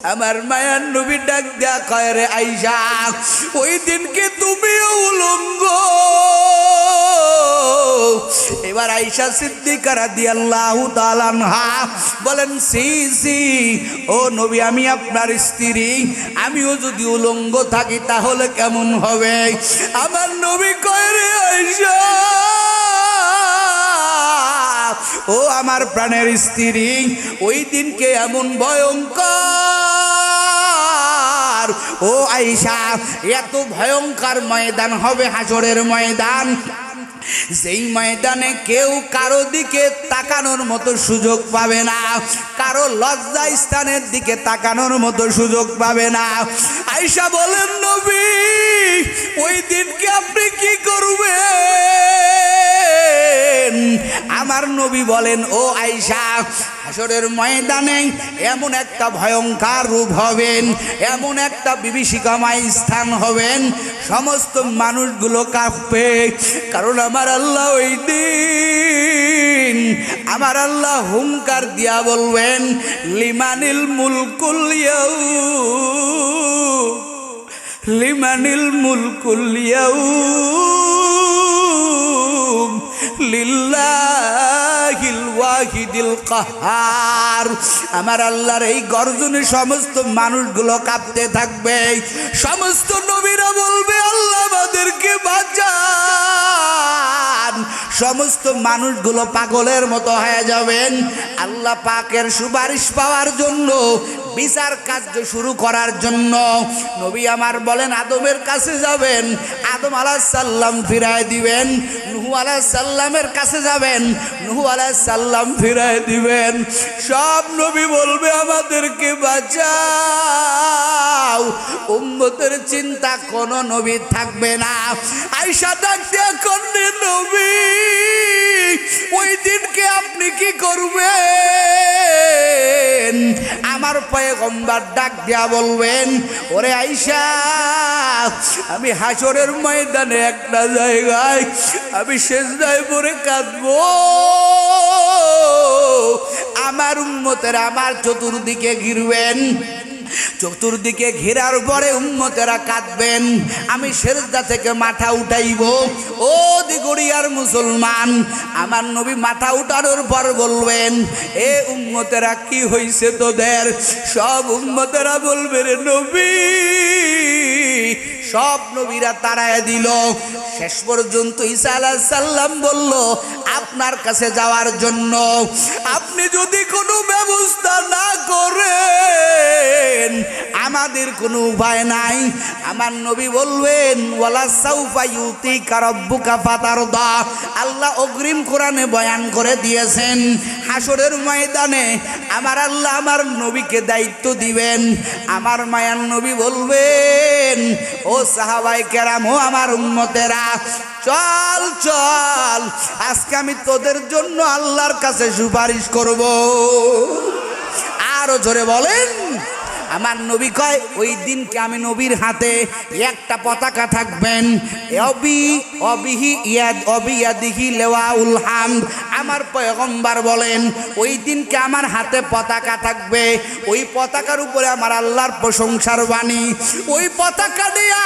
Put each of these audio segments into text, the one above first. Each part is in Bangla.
আমার মায়ার নবী ডাক দেয়া কয় রে আইসা, ওই দিনকে তুমিও উলঙ্গ? এবার আইসা সিদ্দিকারা দিয়ে আল্লাহ তালানহা বলেন, সি সি, ও নবী, আমি আপনার স্ত্রী, আমিও যদি উলঙ্গ থাকি তাহলে কেমন হবে? আমার নবী কয় রে আইসা, ও আমার প্রাণের স্ত্রী, ওই দিনকে এমন ভয়ঙ্কর ও আইসা এত ভয়ঙ্কর ময়দান হবে হাজরের ময়দান। যেই ময়দানে কেউ কারও দিকে তাকানোর মতো সুযোগ পাবে না। কারও লজ্জা স্থানের দিকে তাকানোর মতো সুযোগ পাবে না। আইসা বলেন, নবী, ওই দিনকে আপনি কি করবেন? আমার নবী বলেন, ও আইসা হাসরের ময়দানে এমন একটা ভয়ঙ্কর রূপ হবেন, এমন একটা বিভীষিকাময় স্থান হবেন, সমস্ত মানুষগুলো কাঁপবে, কারণ আমার আল্লাহ ওই দিন আমার আল্লাহ হুঙ্কার দিয়া বলবেন, লিমানিল মুলকুল লিমানিল মুলকুল লিল্লাহিল কাহার। আমার আল্লাহর এই গর্জনে সমস্ত মানুষগুলো কাঁপতে থাকবে। সমস্ত নবীরা বলবে, আল্লাহ আমাদেরকে বাঁচান। সমস্ত মানুষগুলো পাগলের মতো হয়ে যাবেন। আল্লাহ পাকের সুপারিশ পাওয়ার জন্য, বিচার কার্য শুরু করার জন্য নবী আমার বলেন, আদমের কাছে যাবেন, আদম আলাহ সাল্লাম ফিরায় দিবেন, নুহু আলাহ সাল্লামের কাছে যাবেন, নুহু আলাহ সাল্লাম ফিরায় দিবেন। সব নবী বলবে, আমাদেরকে বাঁচাও। উম্মতের চিন্তা কোনো নবী থাকবে না। আইসা ডাকতে এখন নবী। ওই দিনকে আপনি কি করবেন? আমার পয়গম্বার ডাক দিয়া বলবেন, ওরে আইসা, আমি হাসরের ময়দানে একটা জায়গায়, আমি শেষ দায় পরে কাঁদবো। আমার উন্মতের আমার চতুর্দিকে ঘিরবেন। চতুর্দিকে ঘেরার পরে উন্মতেরা কাঁদবেন। আমি সেরদা থেকে মাথা উঠাইব। ও দিগড়িয়ার মুসলমান, আমার নবী মাথা উঠানোর পর বলবেন, এ উন্মতেরা কি হইছে তোদের? সব উন্মতেরা বলবে, রে নবী সব নবীরা তাড়ায় দিল। শেষ পর্যন্ত ঈসা আলাহ সাল্লাম বলল, আপনার কাছে যাওয়ার জন্য আপনি যদি কোনো ব্যবস্থা না করেন, আমাদের কোনো উপায় নাই। আমার নবী বলবেন, ওয়ালা সাউফা ইউতি কারব্বুকা ফাতারদা। আল্লাহ অগ্রিম কোরআনে বয়ান করে দিয়েছেন হাসরের ময়দানে আমার আল্লাহ আমার নবীকে দায়িত্ব দিবেন। আমার মায়ার নবী বলবেন, ও সাহাবাই কেরাম, ও আমার উম্মতেরা, চল চল, আজকে আমি তোদের জন্য আল্লাহর কাছে সুপারিশ করব। আরও জোরে বলেন, আমার নবী কয়, ওই দিনকে আমি নবীর হাতে একটা পতাকা থাকবেন। অবি, অবিহি ইয়াদ, অবিয়াদিহি লেওয়া হামদ আমার পয়গম্বার বলেন, ওই দিনকে আমার হাতে পতাকা থাকবে? ওই পতাকার উপরে আমার আল্লাহর প্রশংসার বাণী। ওই পতাকা দিয়া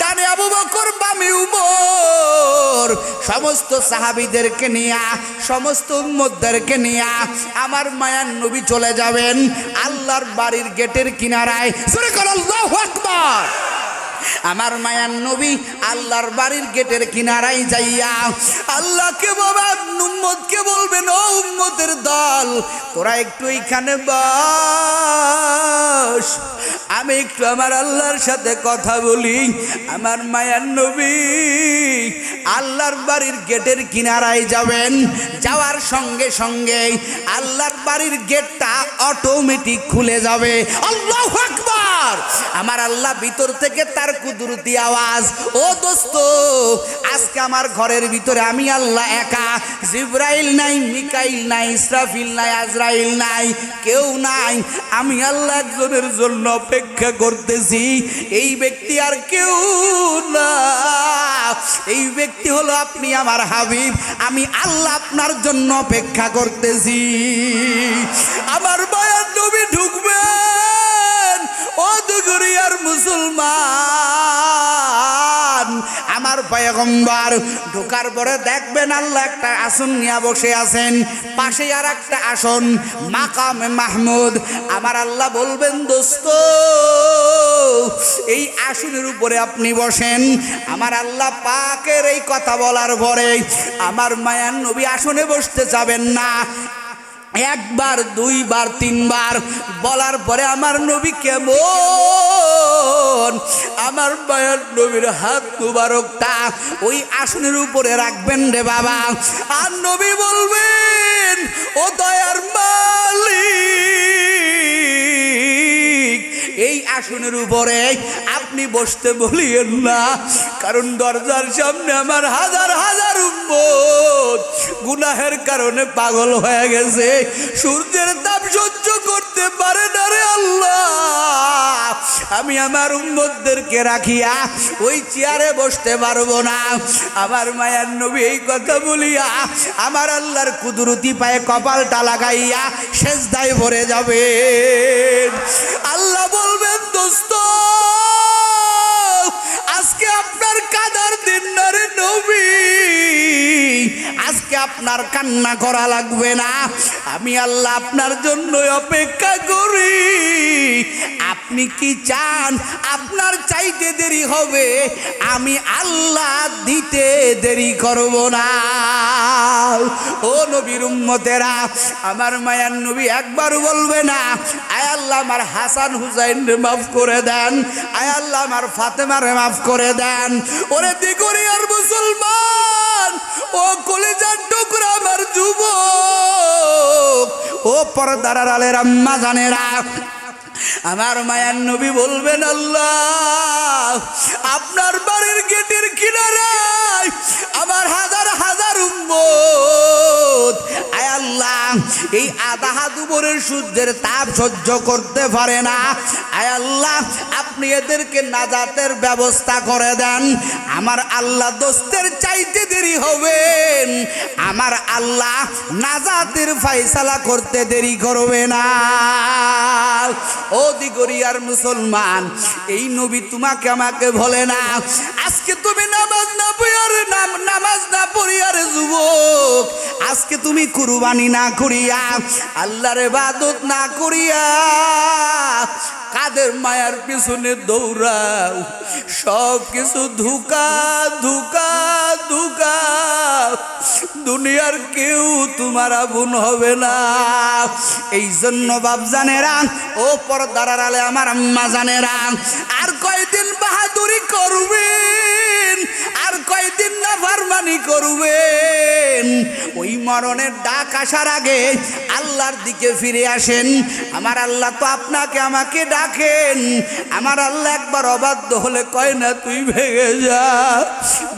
ডানে আবু বকর, বামে উমর। সমস্ত সাহাবিদেরকে নিয়া, সমস্ত উম্মতদেরকে নিয়া আমার মায়ার নবী চলে যাবেন আল্লাহর বাড়ির গেটের কিনারায়। সুরে কর, আল্লাহু আকবার। আমার মায়ার নবী আল্লাহর বাড়ির গেটের কিনারাই যাইয়া, আল্লাহকে বাবা উম্মদকে বলবেন, ও উম্মতের দল, তোরা একটু এইখানে বাস। আমি একটু আমার আল্লাহর সাথে কথা বলি। আমার মায়ার নবী আল্লাহর বাড়ির গেটের কিনারায় যাবেন। যাওয়ার সঙ্গে সঙ্গে আল্লাহর বাড়ির গেটটা অটোমেটিক খুলে যাবে। আল্লাহ আকবার! আমার আল্লাহ ভিতর থেকে তার কুদরতি আওয়াজ, ও দোস্ত, আজকে আমার ঘরের ভিতরে আমি আল্লাহ একা। জিব্রাইল নাই, মিকাইল নাই, ইসরাফিল নাই, আজরাইল নাই, কেউ নাই। আমি আল্লাহ একজনের জন্য অপেক্ষা করতেছি, এই ব্যক্তি আর কেউ না। এই ব্যক্তি হলো আপনি আমার হাবিব, আমি আল্লাহ আপনার জন্য অপেক্ষা করতেছি। আমার বয়ান নবী ঢুকবেন দিগুরিয়ার মুসলমান। আমার পয়গম্বর, ঢোকার পরে দেখবেন আল্লাহ একটা আসন নিয়ে বসে আছেন, পাশে আর একটা আসন, মাকামে মাহমুদ। আমার আল্লাহ বলবেন, দোস্ত, এই আসনের উপরে আপনি বসেন। আমার আল্লাহ পাকের এই কথা বলার পরে আমার মায়ার নবী আসনে বসতে যাবেন না। একবার, দুইবার, তিনবার বলার পরে আমার নবী কেমন? আমার মায়ার নবীর হাত মুবারকটা ওই আসনের উপরে রাখবেন রে বাবা। আর নবী বলবেন, ও দয়ার মালিক, এই আসনের উপরে আপনি বসতে বলিয়েন না, কারণ দরজার সামনে আমার হাজার হাজার উম্মত গুনাহের কারণে পাগল হয়ে গেছে। সূর্যের তাপ সহ্য করতে পারে না রে আল্লাহ। আমি আমার উম্মতদেরকে রাখিয়া ওই চেয়ারে বসতে পারব না। আমার মায়ার নবী এই কথা বলিয়া আমার আল্লাহর কুদরতি পায়ে কপালটা লাগাইয়া শেষ দায় ভরে যাবে। আল্লাহ বলবেন, দোস্ত, আজকে আপনার কাদার দিন না রে নবী। আজকে আপনার কান্না করা লাগবে না। আমি আল্লাহ আপনার জন্য অপেক্ষা করি। আপনি কি চান? আপনার চাইতে দেরি হবে, আমি আল্লাহ দিতে দেরি করব না। ও নবীর উম্মতেরা, আমার মায়ার নবী একবার বলবে না, আয় আল্লাহ আমার হাসান হুসাইন মাফ করে দেন, আয় আল্লাহ আমার ফাতেমারে মাফ করে দেন। ওরে দিগরিয়ার মুসলমান, ও কলেজার টুকরা আমার যুবক, ও পর্দার আলের আম্মা জানেরা আমার মায়ার নবী বলবেন আল্লাহ আপনার বাড়ির গেটের কিনারে আমার হাজার এই আধা হাত সূর্যের তাপ সহ্য করতে পারে না। আয় আল্লাহ, আপনি এদেরকে নাজাতের ব্যবস্থা করে দেন। আমার আল্লাহ দোস্তের চাইতে দেরি হবেন আমার আল্লাহ নাজাতের ফাইসালা করতে দেরি করবে না। ও দিগরিয়ার মুসলমান, এই নবী তোমাকে আমাকে বলে না, আজকে তুমি নামাজ না পড়িয়ার নাম নামাজ না পড়িয়ার যুবক। আজকে তুমি কুরবানি না করিয়া, আল্লাহর ইবাদত না করিয়া কাদের মায়ার পিছনে দৌড়াও? সব কিছু ধুকা ধুকা ধুকা। দুনিয়ার কেউ তোমার আগুন হবে না। এই জন্য বাপ জানেরা ও পর্দার আলে আমার আম্মা জানে জানেরা, আর কয়দিন বাহাদুরি করবেন? আর কয়দিন না ফারমানি করবেন? ওই মরণের ডাক আসার আগে আল্লাহর দিকে ফিরে আসেন। আমার আল্লাহ তো আপনাকে আমাকে ডাকেন। আমার আল্লাহ একবার অবাধ্য হলে কয় না, তুই ভেঙে যা।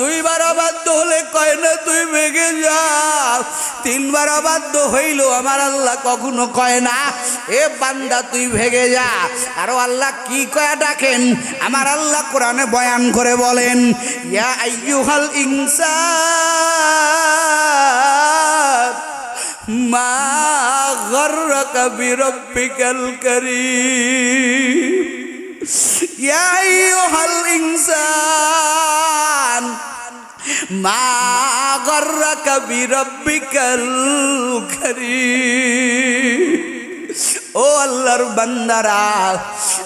দুইবার অবাধ্য হলে কয় না, তুই ভেঙে যা। তিনবার অবাধ্য হইল আমার আল্লাহ কখনো কয় না, এ বান্দা, তুই ভেঙে যা। আরও আল্লাহ কি কয়া ডাকেন? আমার আল্লাহ কোরআনে বয়ান করে বলেন, ইয়া আইয়ুহাল ইনসান মা করিম। ও আল্লাহর বান্দারা,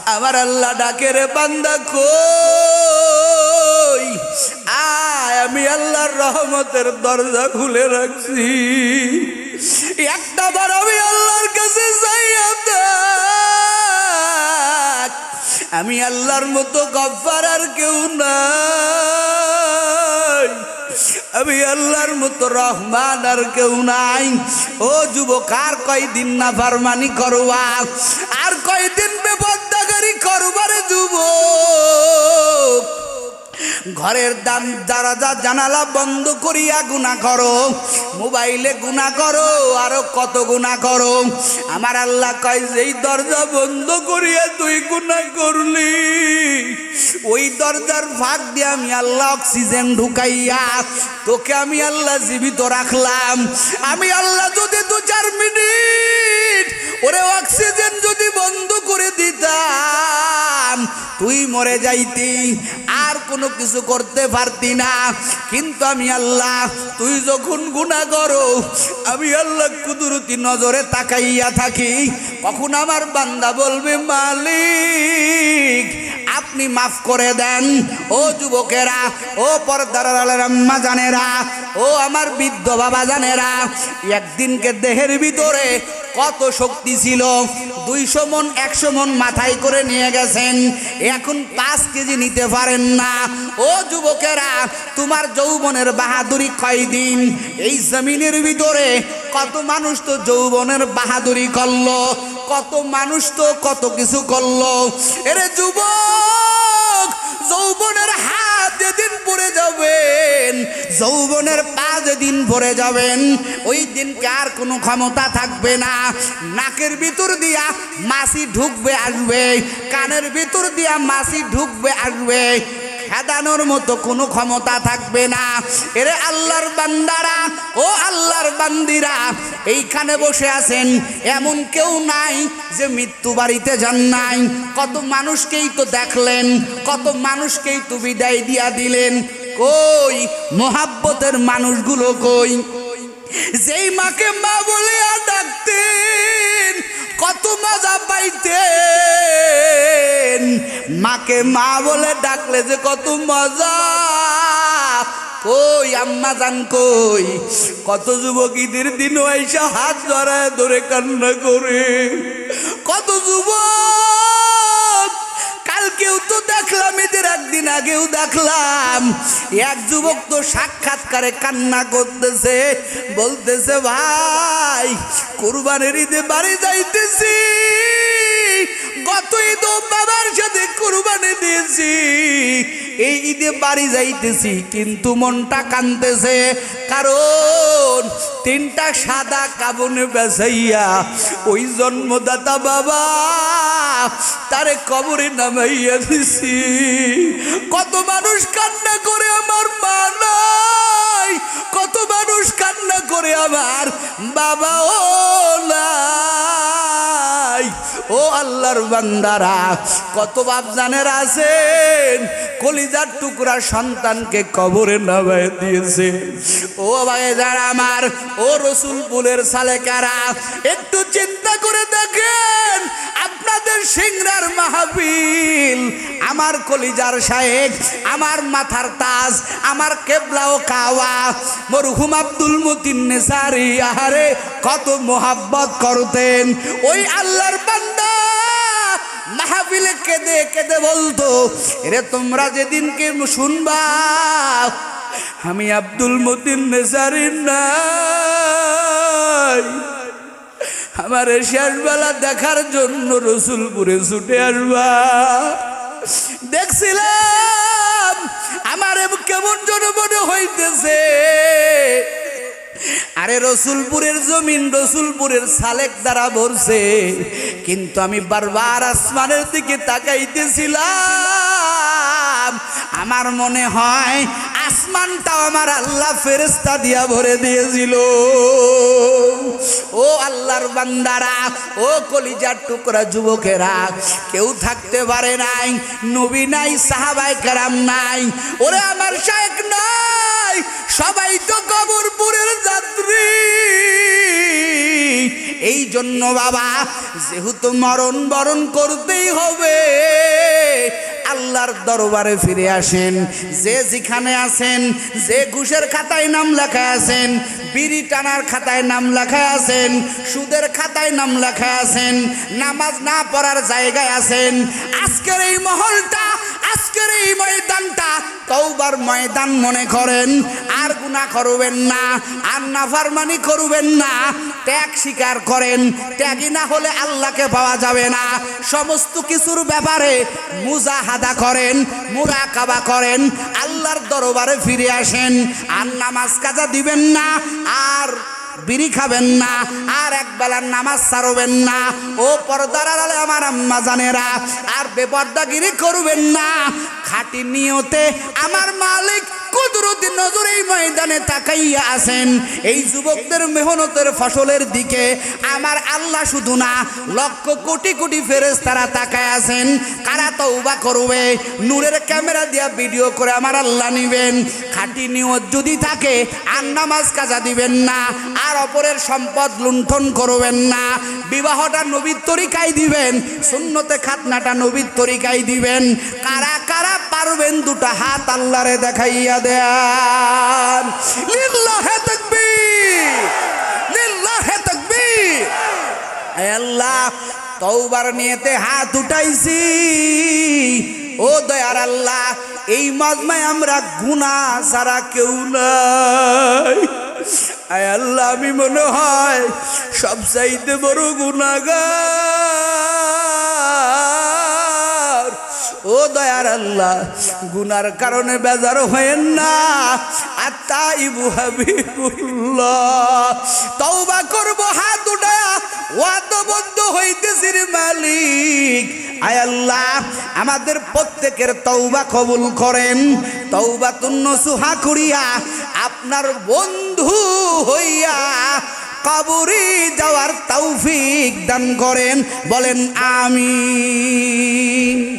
আমার আল্লাহ ডাকে রে বান্দা কই? আয়, আমি আল্লাহর রহমতের দরজা খুলে রাখছি। আমি আল্লাহর মতো গব্বার আর কেউ নাই। আমি আল্লাহর মতো রহমান আর কেউ নাই। ও যুবক, আর কয়দিন না ফারমানি করবা? আর কয়দিন বেপদ্দাগারি করবারে যুবক? ঘরের দান দরজা জানালা বন্ধ করিয়া গুণা করো, মোবাইলে গুণা করো, আরও কত গুণা করো। আমার আল্লাহ কয়, যেই দরজা বন্ধ করিয়া তুই গুণা করলি, ওই দরজার ফাঁক দিয়ে আমি আল্লাহ অক্সিজেন ঢুকাইয়া তোকে আমি আল্লাহ জীবিত রাখলাম। আমি আল্লাহ যদি দু চার মিনিট, ওরে অক্সিজেন যদি বন্ধ করে দিতাম। তুই মরে যাইতি, আর কোনো কিছু করতে পারতি না। কিন্তু আমি আল্লাহ, তুই যখন গুণা করো আমি আল্লাহ কুদরতি নজরে তাকাইয়া থাকি। কখন আমার বান্দা বলবে, মালিক, আপনি মাফ করে দেন। ও যুবকেরা, ও পর্দার আড়ালের আম্মা জানেরা, ও আমার বৃদ্ধ বাবা জানেরা, একদিনকে দেহের ভিতরে কত শক্তি ছিল? দুইশো মন, একশো মন মাথায় করে নিয়ে গেছেন। এখন পাঁচ কেজি নিতে পারেন না। ও যুবকেরা, তোমার যৌবনের বাহাদুরি কয়দিন? এই জমিনের ভিতরে কত মানুষ তো যৌবনের বাহাদুরি করল, কত মানুষ তো কত কিছু করল। এরে যুবক, যৌবনের যেদিন পড়ে যাবেন, যৌবনের পাঁচ দিন ভরে যাবেন, ওই দিন আর কোনো ক্ষমতা থাকবে না। নাকের ভিতর দিয়া মাসি ঢুকবে, আসবে। কানের ভিতর দিয়া মাসি ঢুকবে, আসবে। খেদানোর মতো কোনো ক্ষমতা থাকবে না। এরে আল্লাহর বান্দারা, ও আল্লাহর বান্দিরা, এইখানে বসে আছেন। এমন কেউ নাই যে মৃত্যু বাড়িতে যান নাই। কত মানুষকেই তো দেখলেন, কত মানুষকেই তো বিদায় দিয়া দিলেন। কই, মোহাব্বতের মানুষগুলো কই? যেই মাকে মা বলে আর কত মজা পাইতেন। মাকে মা বলে ডাকলে যে কত মজা। কই আম্মা জান কই, কত যুবকীদের দিন আইসা হাত ধরায় ধরে কান্না করে। কত যুবক দেখলাম, এদের একদিন আগেও দেখলাম। এক যুবক তো সাক্ষাৎকারে কান্না করতেছে, বলতেছে, ভাই, কুরবানের ঈদে বাড়ি যাইতেছি। গত ঈদ বাবার সাথে কুরবানি দিয়েছি। এই ঈদে বাড়ি যাইতেছি, কিন্তু মনটা কানতেছে কারণ তিনটা সাদা কাবনে বেসাইয়া ওই জন্মদাতা বাবা তারে কবরে নামাইয়া দিছি। কত মানুষ কান্না করে আমার মা নাই। কত মানুষ কান্না করে আমার বাবা ও নাই। ও আল্লাহর বান্দারা, কত বাপজানের আছেন, কলিজার টুকরা সন্তানকে কবরে নামায় দিয়েছে। ও ভাই যারা আমার, ও রসুলপুরের সালেকারা, একটু চিন্তা করে দেখেন। আমার কলিজার শাহেক আমার মাথার তাজ, আমার কেবলা ও কাওয়া। মরহুম আব্দুল মতিন নেসারি, আহারে, কত মোহাব্বত করতেন। ওই আল্লাহর বান্দা মাহফিলে কেঁদে কেঁদে বলতো, এরে তোমরা যেদিনকে শুনবা, আমি আব্দুল মতিন নেসারি নাই। আমার শেষবেলা দেখার জন্য রসুলপুরে ছুটে আসবা। দেখছিলাম, আমার কেমন জন মনে হইতেছে। আরে রসুলপুরের জমিন রসুলপুরের সালেক দ্বারা ভরছে, কিন্তু আমি বারবার আসমানের দিকে তাকাইতেছিলাম। আমার মনে হয় আসমানটাও আমার আল্লাহ ফেরেস্তা দিয়া ভরে দিয়েছিল। ও আল্লাহর বান্দারা, ও কলিজার টুকরা যুবকেরা, কেউ থাকতে পারে নাই, নবী নাই, সাহাবাই কারাম নাই, ওরে আমার শায়েক নাই, সবাই তো কবরপুরের যাত্রী। এই জন্য বাবা, যেহেতু মরণ বরণ করতেই হবে। আল্লাহর দরবারে ফিরে আসেন। যে যেখানে আছেন, যে ঘুষের খাতায় নাম লেখা আছেন, বিড়ি টানার খাতায় নাম লেখা আছেন, সুদের খাতায় নাম লেখা আছেন, নামাজ না পড়ার জায়গায় আছেন, আজকের এই মহলটা এই ময়দানটা তৌবার ময়দান মনে করেন, আর গুণা করবেন না, আর নাফারমানি করবেন না। ত্যাগ স্বীকার করেন, ত্যাগই না হলে আল্লাহকে পাওয়া যাবে না। সমস্ত কিছুর ব্যাপারে মুজাহাদা করেন, মুরাকাবা করেন, আল্লাহর দরবারে ফিরে আসেন, আর নামাজ কাজা দিবেন না, আর বিড়ি খাবেন না, আর এক বেলার নামাজ সারবেন না। ও পর্দার আড়ালে আমার আম্মা জানেরা, আর বেপর্দাগিরি করবেন না। খাটি নিয়তে আমার মালিক কুদরতি নজর এই ময়দানে তাকাইয়া আছেন। এই যুবকদের মেহনতের ফসলের দিকে আমার আল্লাহ শুধু না, লক্ষ কোটি কোটি ফেরেস তারা তাকায় আছেন। কারা তৌবা করবে? নূরের ক্যামেরা দিয়া ভিডিও করে আমার আল্লাহ নিবেন। খাঁটি নিয়ত যদি থাকে, আর নামাজ কাজা দিবেন না, আর অপরের সম্পদ লুণ্ঠন করবেন না। বিবাহটা নবীর তরিকায় দিবেন শূন্যতে খাতনাটা নবীর তরিকায় দিবেন। কারা কারা পারবেন দুটা হাত আল্লাহরে দেখাইয়া দেন। লিল্লাহে তাকবীর লিল্লাহে তাকবীর। আল্লাহ তৌবার নিয়েতে হাত উঠাইছি। ও দয়ার আল্লাহ, এই মাজমায় আমরা গুণা ছাড়া কেউ নাই। আয় আল্লাহ, আমি মনে হয় সব চাইতে বড় গুণাগার ও দয়ার আল্লাহ, গুনার কারণে বেজার হয়েন না। আত্মাইবু হাবিবুল্লাহ, তওবা করব, হাত উঠায়া ওয়াদবদ্ধ হইতেছি মালিক। আয় আল্লাহ, আমাদের প্রত্যেকের তৌবা কবুল করেন। তৌবা তুন্ন সুহা করিয়া আপনার বন্ধু হইয়া কবরে যাওয়ার তৌফিক দান করেন। বলেন, আমিন।